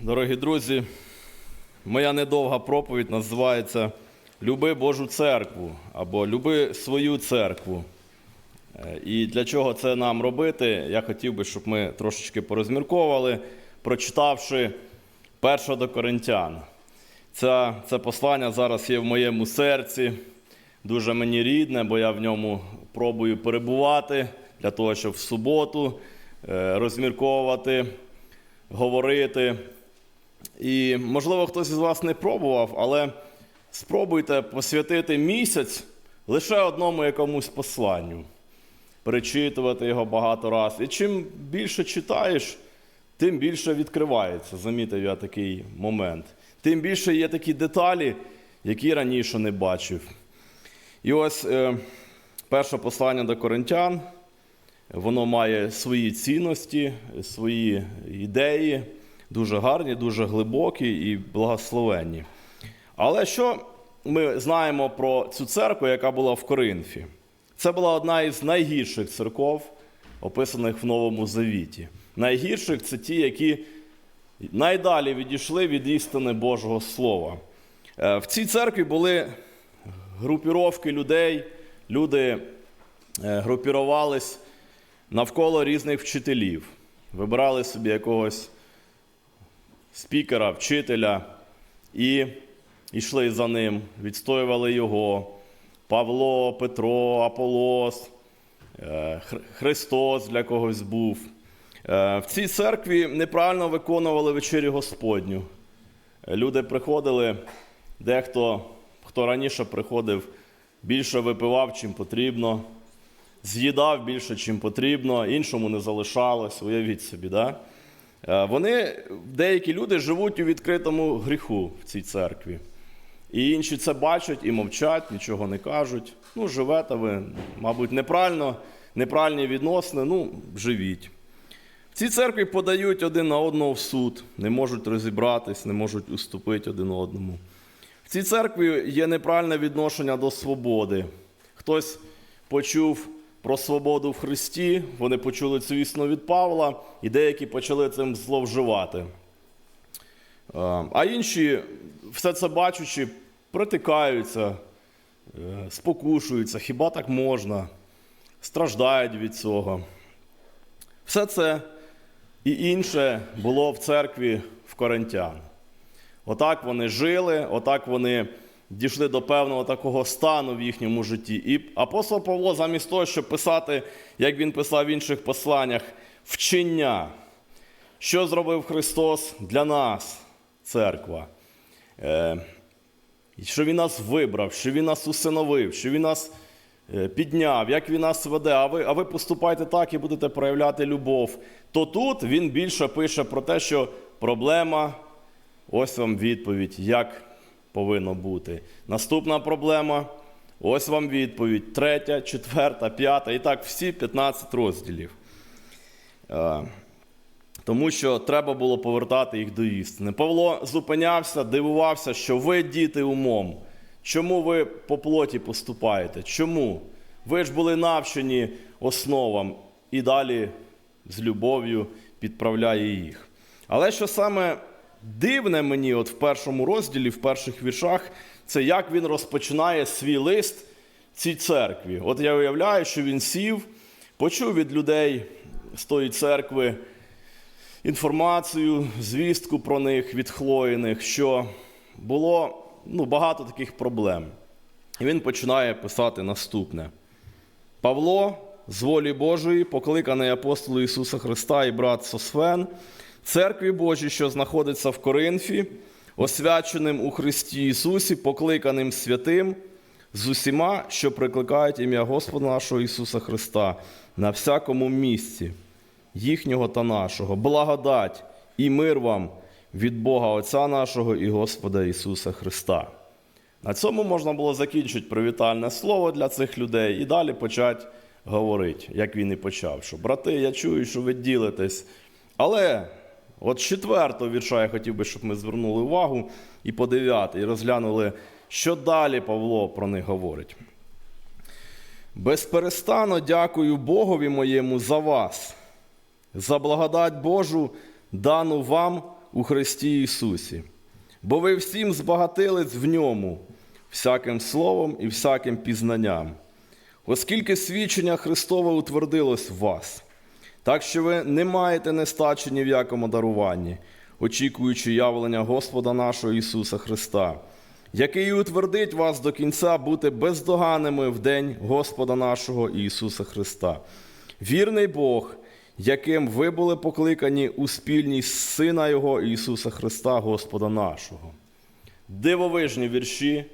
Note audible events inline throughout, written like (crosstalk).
Дорогі друзі, моя недовга проповідь називається Люби Божу церкву або Люби свою церкву. Е, І для чого це нам робити, я хотів би, щоб ми трошечки порозмірковували, прочитавши перше до Коринтян. Це, це послання зараз є в моєму серці, дуже мені рідне, бо я в ньому пробую перебувати для того, щоб в суботу е, розмірковувати, говорити. І, можливо, хтось із вас не пробував, але спробуйте посвятити місяць лише одному якомусь посланню, перечитувати його багато разів. І чим більше читаєш, тим більше відкривається. Замітив я такий момент. Тим більше є такі деталі, які раніше не бачив. І ось е, перше послання до коринтян, воно має свої цінності, свої ідеї, дуже гарні, дуже глибокі і благословенні. Але що ми знаємо про цю церкву, яка була в Коринфі? Це була одна із найгірших церков, описаних в Новому Завіті. Найгірших це ті, які найдалі відійшли від істини Божого Слова. Е, В цій церкві були групіровки людей, люди е, групірувались навколо різних вчителів, вибирали собі якогось спікера, вчителя і йшли за ним, відстоювали його. Павло, Петро, Аполос, е, Христос для когось був. Е, В цій церкві неправильно виконували вечерю Господню. Люди приходили, дехто, хто раніше приходив, більше випивав, чим потрібно, з'їдав більше, чим потрібно, іншому не залишалось, уявіть собі. Да? Е, Вони, деякі люди живуть у відкритому гріху в цій церкві. І інші це бачать і мовчать, нічого не кажуть. Ну, живете ви, мабуть, неправильно, неправильні відносини, ну, живіть. В цій церкві подають один на одного в суд, не можуть розібратись, не можуть уступити один одному. В цій церкві є неправильне відношення до свободи. Хтось почув про свободу в Христі, вони почули цю істину від Павла, і деякі почали цим зловживати. Е, А інші, все це бачучи, притикаються, е, спокушуються, хіба так можна, страждають від цього. Все це і інше було в церкві в Коринтян. Отак вони жили, отак вони дійшли до певного такого стану в їхньому житті. І апостол Павло, замість того, щоб писати, як він писав в інших посланнях, вчення, що зробив Христос для нас, церква. Е, що Він нас вибрав, що Він нас усиновив, що Він нас е, підняв, як Він нас веде, а ви, а ви поступайте так і будете проявляти любов. То тут він більше пише про те, що проблема, ось вам відповідь, як повинно бути. Наступна проблема, ось вам відповідь. Третя, четверта, п'ята, і так всі 15 розділів. Е, тому що треба було повертати їх до істини. Павло зупинявся, дивувався, що ви діти умом. Чому ви по плоті поступаєте? Чому? Ви ж були навчені основам і далі з любов'ю підправляє їх. Але що саме дивне мені, от в першому розділі, в перших віршах, це як він розпочинає свій лист цій церкві. От я уявляю, що він сів, почув від людей з тої церкви інформацію, звістку про них від Хлоїних, що було ну, багато таких проблем. І він починає писати наступне: Павло, з волі Божої, покликаний апостолу Ісуса Христа і брат Сосфен, церкві Божій, що знаходиться в Коринфі, освяченим у Христі Ісусі, покликаним святим, з усіма, що прикликають ім'я Господа нашого Ісуса Христа на всякому місці їхнього та нашого, благодать і мир вам від Бога Отця нашого і Господа Ісуса Христа. На цьому можна було закінчити привітальне слово для цих людей і далі почати говорити, як він і почав. Що, брати, я чую, що ви ділитесь. Але от четвертого вірша я хотів би, щоб ми звернули увагу і по дев'ятий, і розглянули, що далі Павло про них говорить. Безперестанно дякую Богові моєму за вас, за благодать Божу, дану вам у Христі Ісусі. Бо ви всім збагатились в ньому, всяким словом і всяким пізнанням, оскільки свідчення Христове утвердилось в вас, так що ви не маєте нестачі ні в якому даруванні, очікуючи явлення Господа нашого Ісуса Христа, який утвердить вас до кінця бути бездоганними в день Господа нашого Ісуса Христа. Вірний Бог, яким ви були покликані у спільність Сина Його Ісуса Христа, Господа нашого. Дивовижні вірші.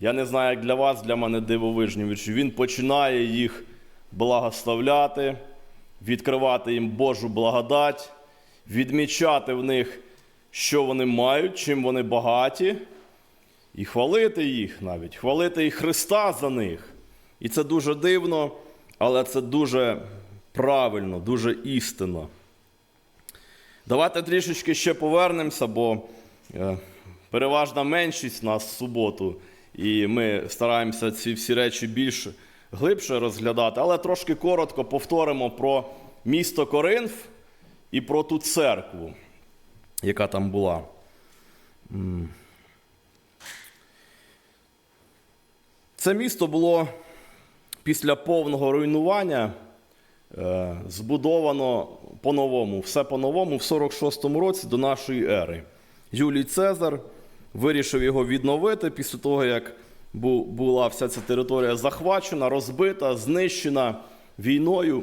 Я не знаю, як для вас, для мене дивовижні вірші. Він починає їх благословляти, відкривати їм Божу благодать, відмічати в них, що вони мають, чим вони багаті, і хвалити їх навіть, хвалити і Христа за них. І це дуже дивно, але це дуже правильно, дуже істинно. Давайте трішечки ще повернемося, бо е, переважна меншість нас в суботу, і ми стараємося ці всі речі більш глибше розглядати, але трошки коротко повторимо про місто Коринф і про ту церкву, яка там була. Це місто було після повного руйнування е, збудовано по-новому, все по-новому в 46-му році до нашої ери. Юлій Цезар вирішив його відновити після того, як була вся ця територія захвачена, розбита, знищена війною.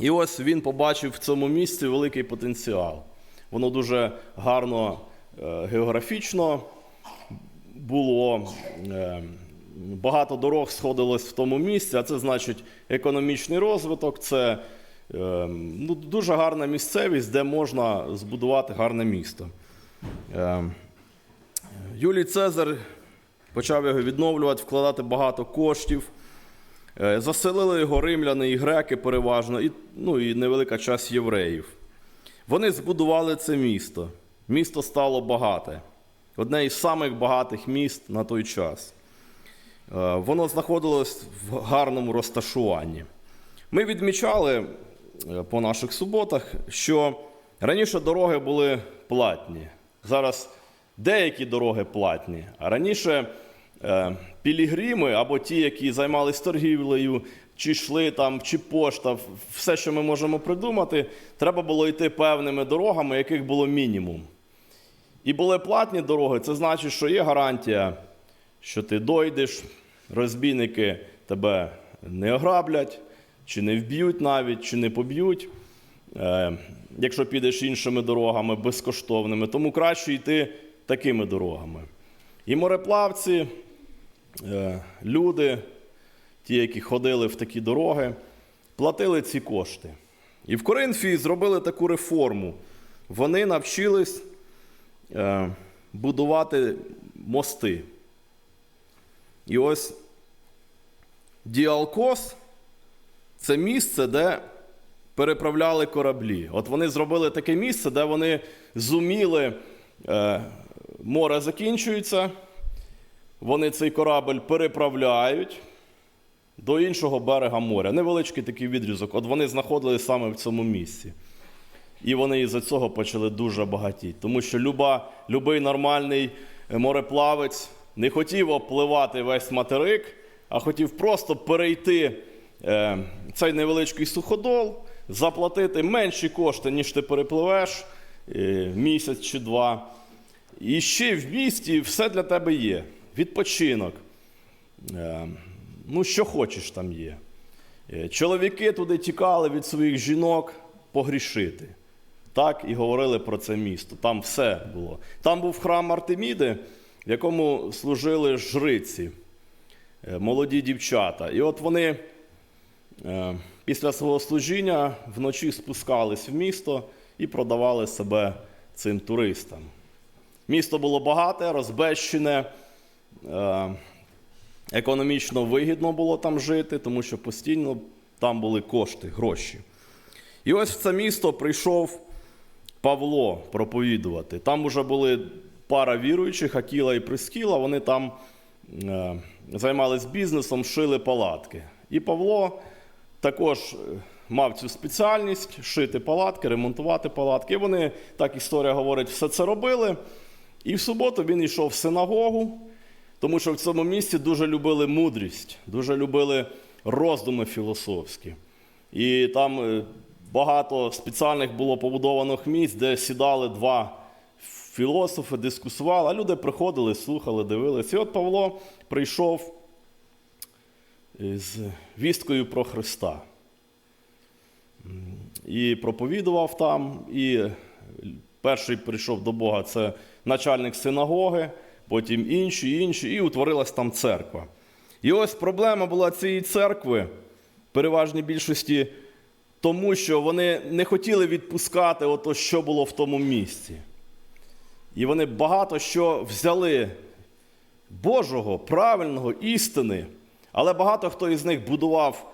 І ось він побачив в цьому місці великий потенціал. Воно дуже гарно е, географічно було. е, Багато дорог сходилось в тому місці, а це значить економічний розвиток, це е, ну, дуже гарна місцевість, де можна збудувати гарне місто. Юлій Цезар почав його відновлювати, вкладати багато коштів. Е, Заселили його римляни і греки переважно, і, ну, і невелика часть євреїв. Вони збудували це місто. Місто стало багате. Одне із самих багатих міст на той час. Е, Воно знаходилось в гарному розташуванні. Ми відмічали е, по наших суботах, що раніше дороги були платні. Зараз деякі дороги платні, а раніше е, пілігрими або ті, які займалися торгівлею, чи йшли там, чи пошта, все, що ми можемо придумати, треба було йти певними дорогами, яких було мінімум. І були платні дороги, це значить, що є гарантія, що ти дойдеш, розбійники тебе не ограблять, чи не вб'ють навіть, чи не поб'ють, е, якщо підеш іншими дорогами безкоштовними. Тому краще йти такими дорогами. І мореплавці, е, люди, ті, які ходили в такі дороги, платили ці кошти. І в Коринфі зробили таку реформу. Вони навчились е, будувати мости. І ось Діалкос це місце, де переправляли кораблі. От вони зробили таке місце, де вони зуміли, е, море закінчується, вони цей корабль переправляють до іншого берега моря. Невеличкий такий відрізок. От вони знаходились саме в цьому місці. І вони із-за цього почали дуже багатіти. Тому що люба, любий нормальний мореплавець не хотів обпливати весь материк, а хотів просто перейти е, цей невеличкий суходол, заплатити менші кошти, ніж ти перепливеш е, місяць чи два. І ще в місті все для тебе є. Відпочинок. Е, ну, що хочеш там є. Е, Чоловіки туди тікали від своїх жінок погрішити. Так і говорили про це місто. Там все було. Там був храм Артеміди, в якому служили жриці, е, молоді дівчата. І от вони після свого служіння вночі спускались в місто і продавали себе цим туристам. Місто було багате, розбещене. Е, економічно вигідно було там жити, тому що постійно там були кошти, гроші. І ось в це місто прийшов Павло проповідувати. Там вже були пара віруючих, Акіла і Прискіла, вони там е, займались бізнесом, шили палатки. І Павло також е, мав цю спеціальність шити палатки, ремонтувати палатки. І вони, так історія говорить, все це робили. І в суботу він йшов в синагогу, тому що в цьому місці дуже любили мудрість, дуже любили роздуми філософські. І там е, багато спеціальних було побудованих місць, де сідали два філософи, дискусували, а люди приходили, слухали, дивилися. І от Павло прийшов з вісткою про Христа. І проповідував там, і перший прийшов до Бога це начальник синагоги, потім інші, інші, і утворилась там церква. І ось проблема була цієї церкви, переважній більшості, тому що вони не хотіли відпускати ото, що було в тому місці. І вони багато що взяли Божого, правильного, істини, але багато хто із них будував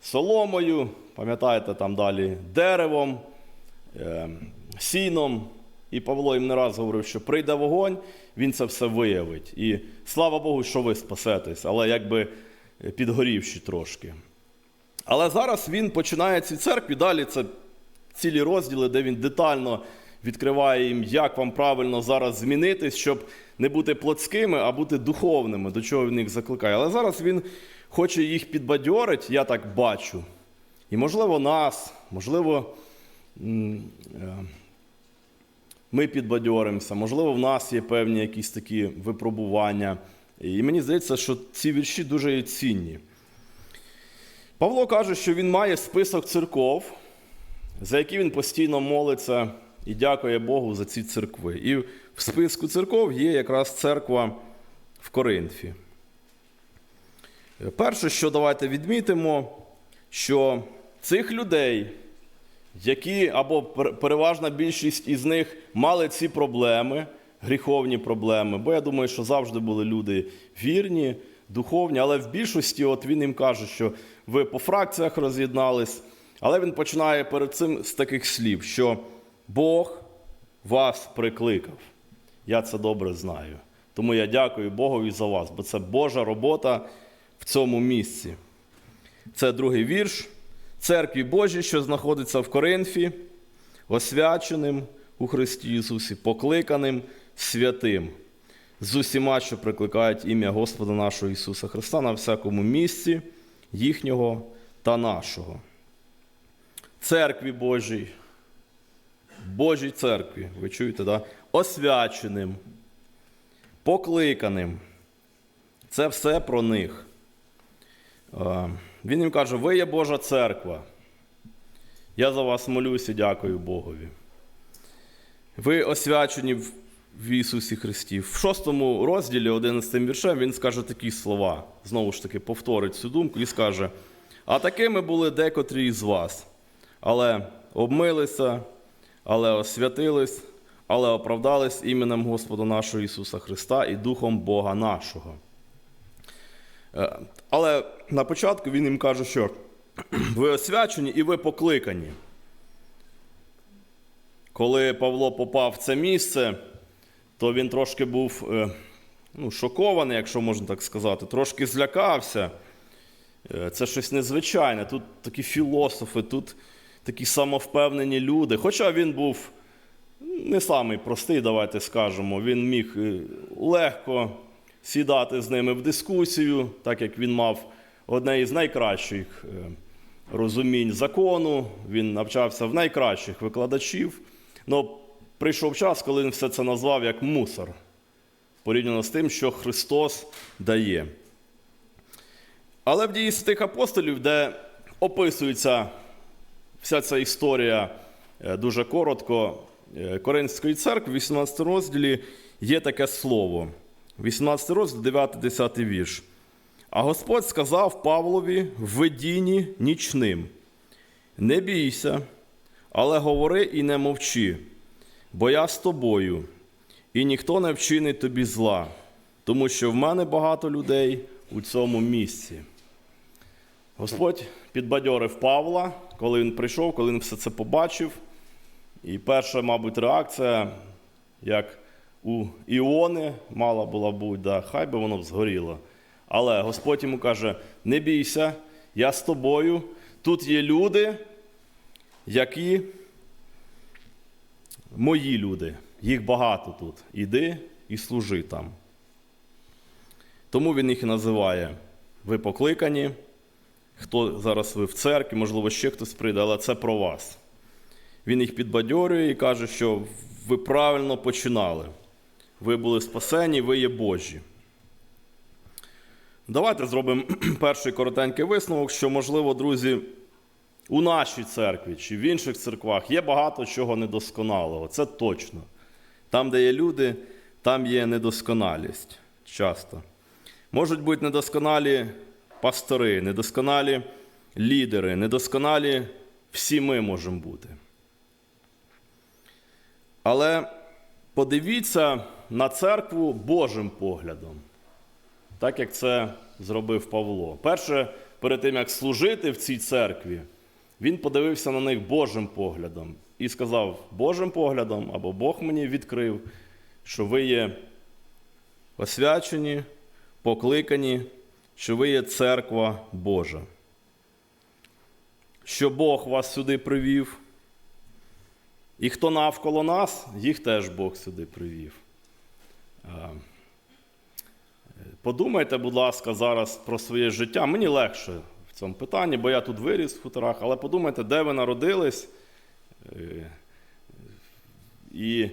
соломою, пам'ятаєте, там далі деревом, е, сіном. І Павло їм не раз говорив, що прийде вогонь, він це все виявить. І слава Богу, що ви спасетесь, але якби підгорівші трошки. Але зараз він починає ці церкві, далі це цілі розділи, де він детально відкриває їм, як вам правильно зараз змінитись, щоб не бути плотськими, а бути духовними, до чого він їх закликає. Але зараз він хоче їх підбадьорити, я так бачу. І, можливо, нас, можливо, е, ми підбадьоримося, можливо, в нас є певні якісь такі випробування. І мені здається, що ці вірші дуже цінні. Павло каже, що він має список церков, за які він постійно молиться і дякує Богу за ці церкви. І в списку церков є якраз церква в Коринфі. Перше, що давайте відмітимо, що цих людей, які або переважна більшість із них мали ці проблеми, гріховні проблеми, бо я думаю, що завжди були люди вірні, духовні, але в більшості от він їм каже, що ви по фракціях роз'єднались, але він починає перед цим з таких слів, що Бог вас прикликав. Я це добре знаю. Тому я дякую Богові за вас, бо це Божа робота в цьому місці. Це другий вірш. Церкві Божій, що знаходиться в Коринфі, освяченим у Христі Ісусі, покликаним святим, з усіма, що прикликають ім'я Господа нашого Ісуса Христа на всякому місці їхнього та нашого. Церкві Божій, Божій церкві, ви чуєте, да? освяченим, покликаним. Це все про них. Він їм каже: ви є Божа церква. Я за вас молюся дякую Богові. Ви освячені в Ісусі Христі. В шостому розділі, 11 віршем, він скаже такі слова. Знову ж таки, повторить цю думку і скаже: А такими були декотрі із вас, але обмилися, але освятились, але оправдались іменем Господа нашого Ісуса Христа і Духом Бога нашого. Е, Але на початку він їм каже, що (clears throat) ви освячені і ви покликані. Коли Павло попав в це місце, то він трошки був е, ну, шокований, якщо можна так сказати, трошки злякався. Е, Це щось незвичайне. Тут такі філософи, тут такі самовпевнені люди. Хоча він був не самий простий, давайте скажемо. Він міг легко сідати з ними в дискусію, так як він мав одне із найкращих е, розумінь закону, він навчався в найкращих викладачів. Но прийшов час, коли він все це назвав як мусор, порівняно з тим, що Христос дає. Але в дії святих апостолів, де описується вся ця історія е, дуже коротко е, Коринської церкви, в 18 розділі є таке слово. 18 розділ, 9-10 вірш. А Господь сказав Павлові в видінні нічним: Не бійся, але говори і не мовчи, бо я з тобою, і ніхто не вчинить тобі зла, тому що в мене багато людей у цьому місці. Господь підбадьорив Павла, коли він прийшов, коли він все це побачив. І перша, мабуть, реакція, як у Іони мала була бути, да, хай би воно б згоріло. Але Господь йому каже: не бійся, я з тобою, тут є люди, які мої люди. Їх багато тут. Іди і служи там. Тому він їх і називає ви покликані. Хто зараз ви в церкві, можливо, ще хтось прийде, але це про вас. Він їх підбадьорює і каже, що ви правильно починали. Ви були спасені, ви є Божі. Давайте зробимо (clears throat) перший коротенький висновок, що, можливо, друзі, у нашій церкві чи в інших церквах є багато чого недосконалого. Це точно. Там, де є люди, там є недосконалість часто. Можуть бути недосконалі пастори, недосконалі лідери, недосконалі всі ми можемо бути. Але подивіться на церкву Божим поглядом, так як це зробив Павло. Перше, перед тим як служити в цій церкві, він подивився на них Божим поглядом і сказав: Божим поглядом або Бог мені відкрив, що ви є освячені, покликані, що ви є церква Божа. Що Бог вас сюди привів. І хто навколо нас, їх теж Бог сюди привів. А, Подумайте, будь ласка, зараз про своє життя. Мені легше в цьому питанні, бо я тут виріс в хуторах, але подумайте, де ви народились, е, і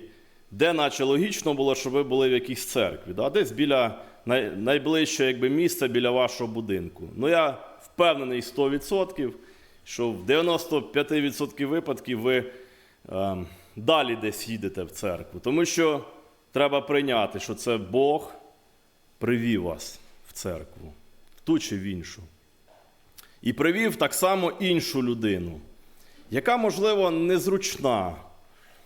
де, наче логічно було, щоб ви були в якійсь церкві. Да? Десь біля найближче якби, місця біля вашого будинку. Ну, я впевнений 100%, що в 95% випадків ви е, далі десь їдете в церкву. Тому що треба прийняти, що це Бог привів вас в церкву, в ту чи в іншу. І привів так само іншу людину, яка, можливо, незручна.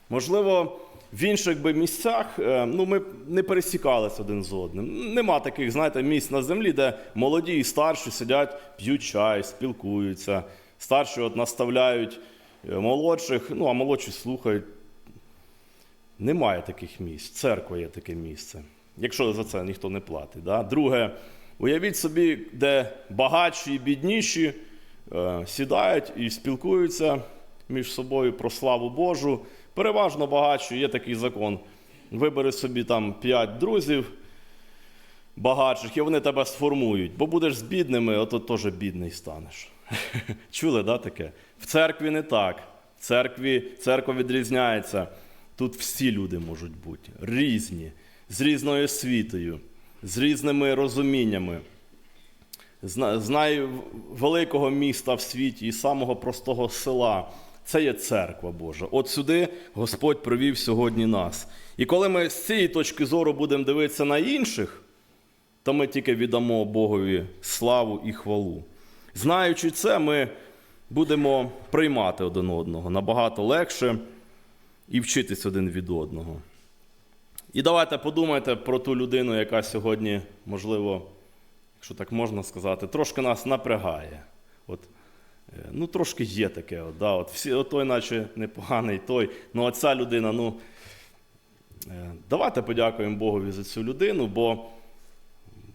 Можливо, в інших би місцях е, ну, ми не пересікалися один з одним. Нема таких, знаєте, місць на землі, де молоді і старші сидять, п'ють чай, спілкуються. Старші от наставляють е, молодших, ну а молодші слухають. Немає таких місць. Церква є таке місце. Якщо за це ніхто не платить. Да? Друге, уявіть собі, де багатші і бідніші е, сідають і спілкуються між собою про славу Божу. Переважно багатші, є такий закон. Вибери собі там 5 друзів багатших, і вони тебе сформують. Бо будеш з бідними, ото теж бідний станеш. (laughs) Чули, да, таке? В церкві не так. В церкві церква відрізняється. Тут всі люди можуть бути різні, з різною освітою, з різними розуміннями. З найвеликого міста в світі і самого простого села. Це є церква Божа. От сюди Господь привів сьогодні нас. І коли ми з цієї точки зору будемо дивитися на інших, то ми тільки віддамо Богові славу і хвалу. Знаючи це, ми будемо приймати один одного набагато легше і вчитись один від одного. І давайте подумайте про ту людину, яка сьогодні, можливо, якщо так можна сказати, трошки нас напрягає. От, е, ну, трошки є таке. От, да, от всі, от той, наче непоганий той. Ну, а ця людина, ну. е, Давайте подякуємо Богові за цю людину, бо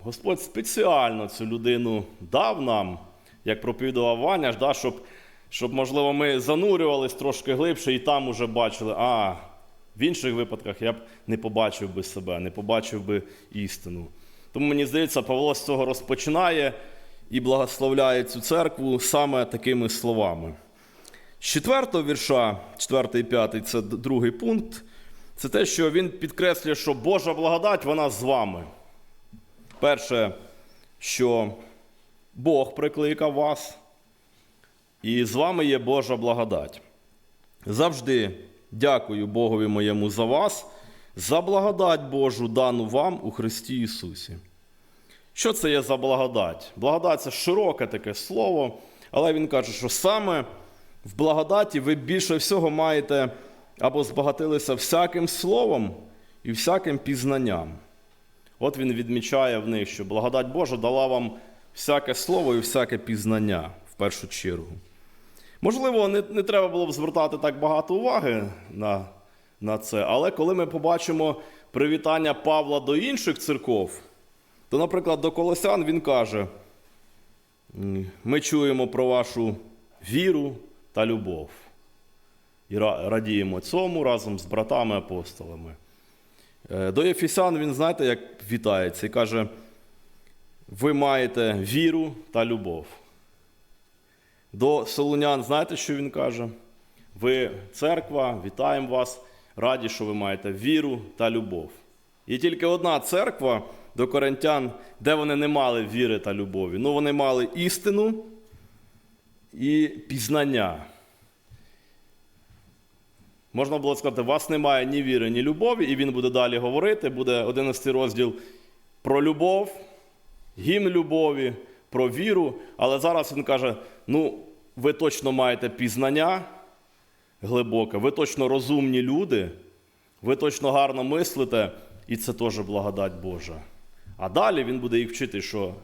Господь спеціально цю людину дав нам, як проповідував Ваня, да, щоб, щоб, можливо, ми занурювались трошки глибше і там уже бачили, а в інших випадках я б не побачив би себе, не побачив би істину. Тому мені здається, Павло з цього розпочинає і благословляє цю церкву саме такими словами. З четвертого вірша, 4 і 5, це другий пункт, це те, що він підкреслює, що Божа благодать вона з вами. Перше, що Бог прикликав вас, і з вами є Божа благодать. Завжди дякую Богові моєму за вас, за благодать Божу, дану вам у Христі Ісусі. Що це є за благодать? Благодать це широке таке слово, але він каже, що саме в благодаті ви більше всього маєте або збагатилися всяким словом і всяким пізнанням. От він відмічає в них, що благодать Божа дала вам всяке слово і всяке пізнання в першу чергу. Можливо, не, не треба було б звертати так багато уваги на, на це, але коли ми побачимо привітання Павла до інших церков, то, наприклад, до Колосян він каже: ми чуємо про вашу віру та любов. І радіємо цьому разом з братами-апостолами. Е, До Ефесян він, знаєте, як вітається і каже: ви маєте віру та любов. До Солунян, знаєте, що він каже? Ви церква, вітаємо вас, раді, що ви маєте віру та любов. І тільки одна церква до коринтян, де вони не мали віри та любові. Ну, вони мали істину і пізнання. Можна було сказати, у вас немає ні віри, ні любові, і він буде далі говорити. Буде 11 розділ про любов, гімн любові, про віру. Але зараз він каже: ну, ви точно маєте пізнання глибоке, ви точно розумні люди, ви точно гарно мислите, і це теж благодать Божа. А далі він буде їх вчити, що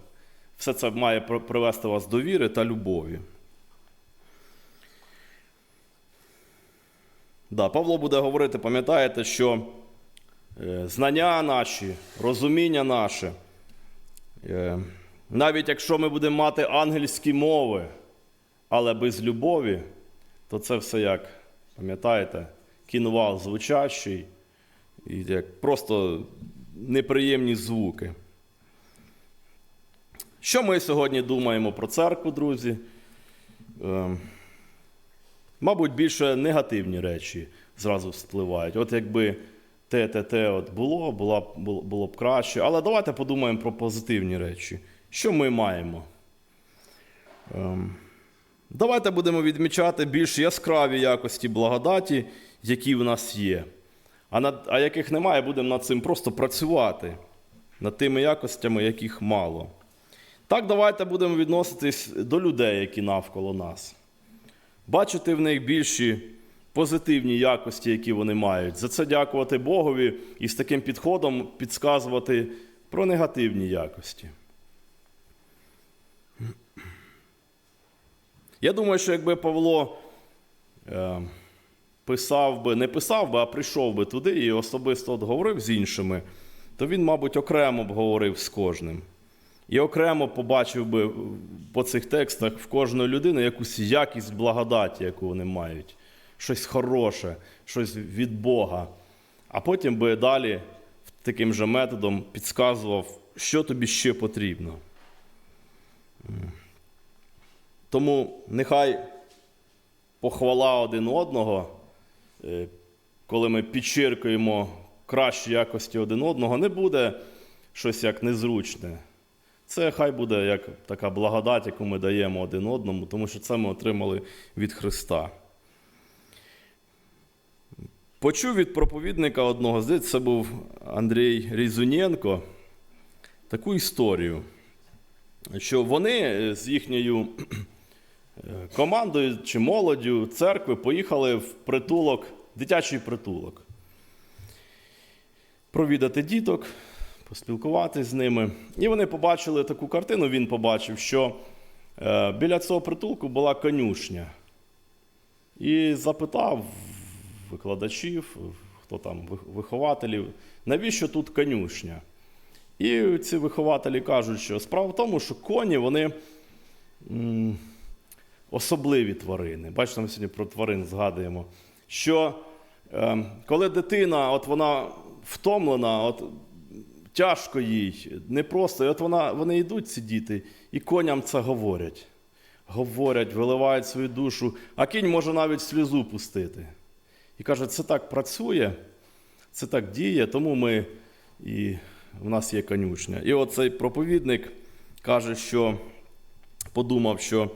все це має привести вас до віри та любові. Да, Павло буде говорити, пам'ятаєте, що е, знання наші, розуміння наше, е, навіть якщо ми будемо мати ангельські мови, але без любові, то це все як, пам'ятаєте, кінвал звучащий, і як просто неприємні звуки. Що ми сьогодні думаємо про церкву, друзі? Е, Мабуть, більше негативні речі зразу спливають. От якби те, те, те от було, було, б- було б краще. Але давайте подумаємо про позитивні речі. Що ми маємо? Ем, давайте будемо відмічати більш яскраві якості благодаті, які в нас є. А, над, а яких немає, будемо над цим просто працювати, над тими якостями, яких мало. Так, давайте будемо відноситись до людей, які навколо нас бачити в них більші позитивні якості, які вони мають. За це дякувати Богові і з таким підходом підказувати про негативні якості. Я думаю, що якби Павло е, писав би, не писав би, а прийшов би туди і особисто говорив з іншими, то він, мабуть, окремо б говорив з кожним. І окремо побачив би по цих текстах в кожної людини якусь якість благодаті, яку вони мають, щось хороше, щось від Бога. А потім би далі таким же методом підказував, що тобі ще потрібно. Тому нехай похвала один одного, е, коли ми підчеркуємо кращі якості один одного, не буде щось як незручне. Це хай буде як така благодать, яку ми даємо один одному, тому що це ми отримали від Христа. Почув від проповідника одного, здається, це був Андрій Різунєнко, таку історію, що вони з їхньою е, командою чи молоддю церкви поїхали в притулок, дитячий притулок. Провідати діток, поспілкуватися з ними. І вони побачили таку картину, він побачив, що е, біля цього притулку була конюшня. І запитав викладачів, хто там, вихователів, навіщо тут конюшня? І ці вихователі кажуть, що справа в тому, що коні вони особливі тварини. Бачите, ми сьогодні про тварин згадуємо. Що е, коли дитина от вона втомлена, от тяжко їй, непросто. І от вона, вони йдуть, ці діти, і коням це говорять. Говорять, виливають свою душу, а кінь може навіть сльозу пустити. І каже, це так працює, це так діє, тому ми і в нас є конюшня. І оцей проповідник каже, що подумав, що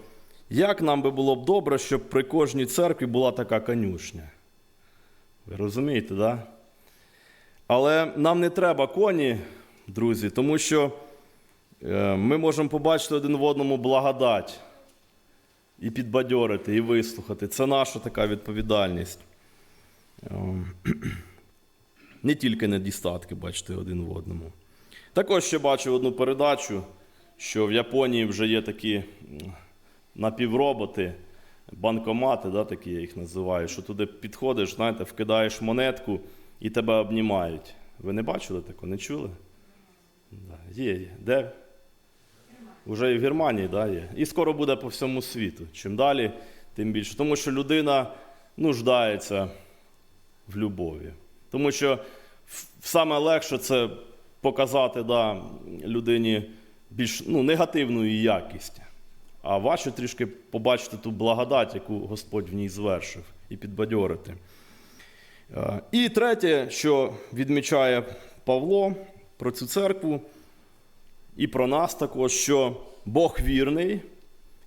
як нам би було б добре, щоб при кожній церкві була така конюшня. Ви розумієте, так? Да? Але нам не треба коні, друзі, тому що е, ми можемо побачити один в одному благодать і підбадьорити, і вислухати. Це наша така відповідальність. Е, (clears throat) Не тільки недістатки бачити один в одному. Також ще бачив одну передачу, що в Японії вже є такі напівроботи, банкомати, да, такі я їх називаю, що туди підходиш, знаєте, вкидаєш монетку і тебе обнімають. Ви не бачили такого, не чули? Да. Є, є. Де? Уже і в Германії да, є. І скоро буде по всьому світу. Чим далі, тим більше. Тому що людина нуждається в любові. Тому що саме легше це показати да, людині більш ну, негативну її якість. А важче трішки побачити ту благодать, яку Господь в ній звершив, і підбадьорити. Е, І третє, що відмічає Павло про цю церкву, і про нас також, що Бог вірний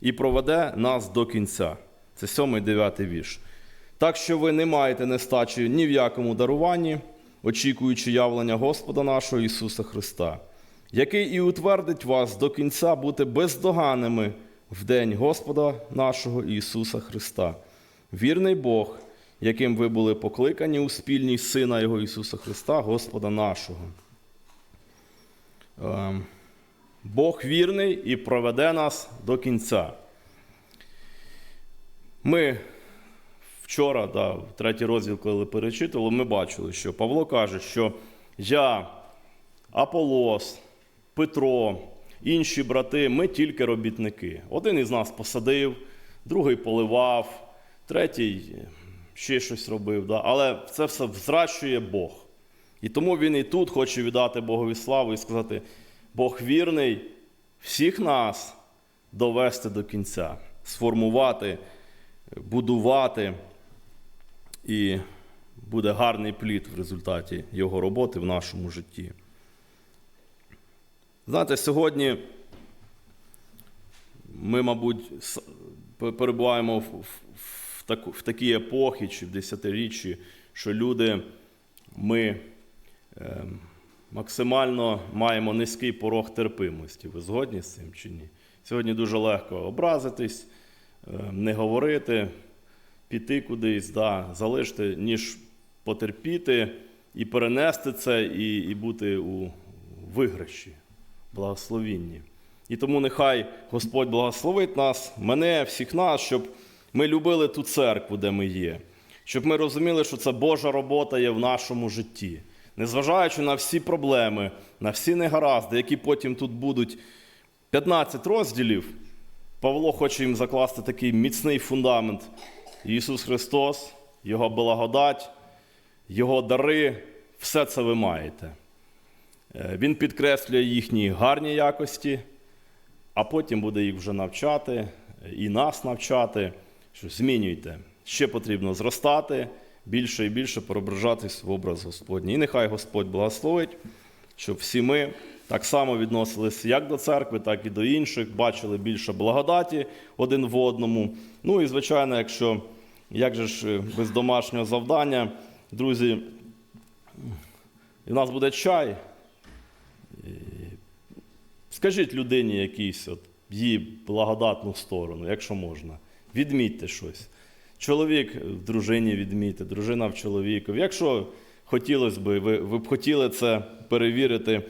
і проведе нас до кінця. Це сьомий дев'ятий вірш. Так що ви не маєте нестачі ні в якому даруванні, очікуючи явлення Господа нашого Ісуса Христа, який і утвердить вас до кінця бути бездоганними в день Господа нашого Ісуса Христа. Вірний Бог, яким ви були покликані у спільність Сина Його Ісуса Христа, Господа нашого. Ем, Бог вірний і проведе нас до кінця. Ми вчора, да, в третій розділ, коли перечитували, ми бачили, що Павло каже, що я, Аполос, Петро, інші брати, ми тільки робітники. Один із нас посадив, другий поливав, третій ще щось робив. Да? Але це все взращує Бог. І тому він і тут хоче віддати Богові славу і сказати: Бог вірний всіх нас довести до кінця, сформувати, будувати, і буде гарний плід в результаті його роботи в нашому житті. Знаєте, сьогодні ми, мабуть, перебуваємо в, в, таку, в такій епохі чи в десятиріччі, що люди, ми е, максимально маємо низький порог терпимості. Ви згодні з цим чи ні? Сьогодні дуже легко образитись, е, не говорити, піти кудись, да, залишити, ніж потерпіти і перенести це, і, і бути у виграші, благословінні. І тому нехай Господь благословить нас, мене, всіх нас, щоб ми любили ту церкву, де ми є, щоб ми розуміли, що це Божа робота є в нашому житті. Незважаючи на всі проблеми, на всі негаразди, які потім тут будуть 15 розділів, Павло хоче їм закласти такий міцний фундамент. Ісус Христос, Його благодать, Його дари, все це ви маєте. Е, Він підкреслює їхні гарні якості, а потім буде їх вже навчати і нас навчати, що змінюйте. Ще потрібно зростати, більше і більше преображатись в образ Господній. І нехай Господь благословить, щоб всі ми так само відносились як до церкви, так і до інших, бачили більше благодаті один в одному. Ну і, звичайно, якщо як же ж е, без домашнього завдання, друзі, в нас буде чай. Скажіть людині якійсь от, її благодатну сторону, якщо можна. Відмітьте щось. Чоловік в дружині відмітьте, дружина в чоловікові. Якщо хотілося б, ви, ви б хотіли це перевірити,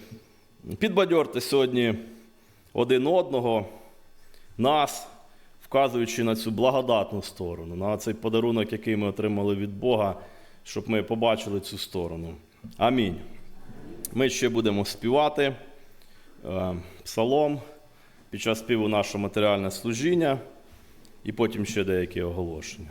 підбадьорте сьогодні один одного, нас, вказуючи на цю благодатну сторону, на цей подарунок, який ми отримали від Бога, щоб ми побачили цю сторону. Амінь. Ми ще будемо співати е, псалом під час співу наше матеріальне служіння і потім ще деякі оголошення.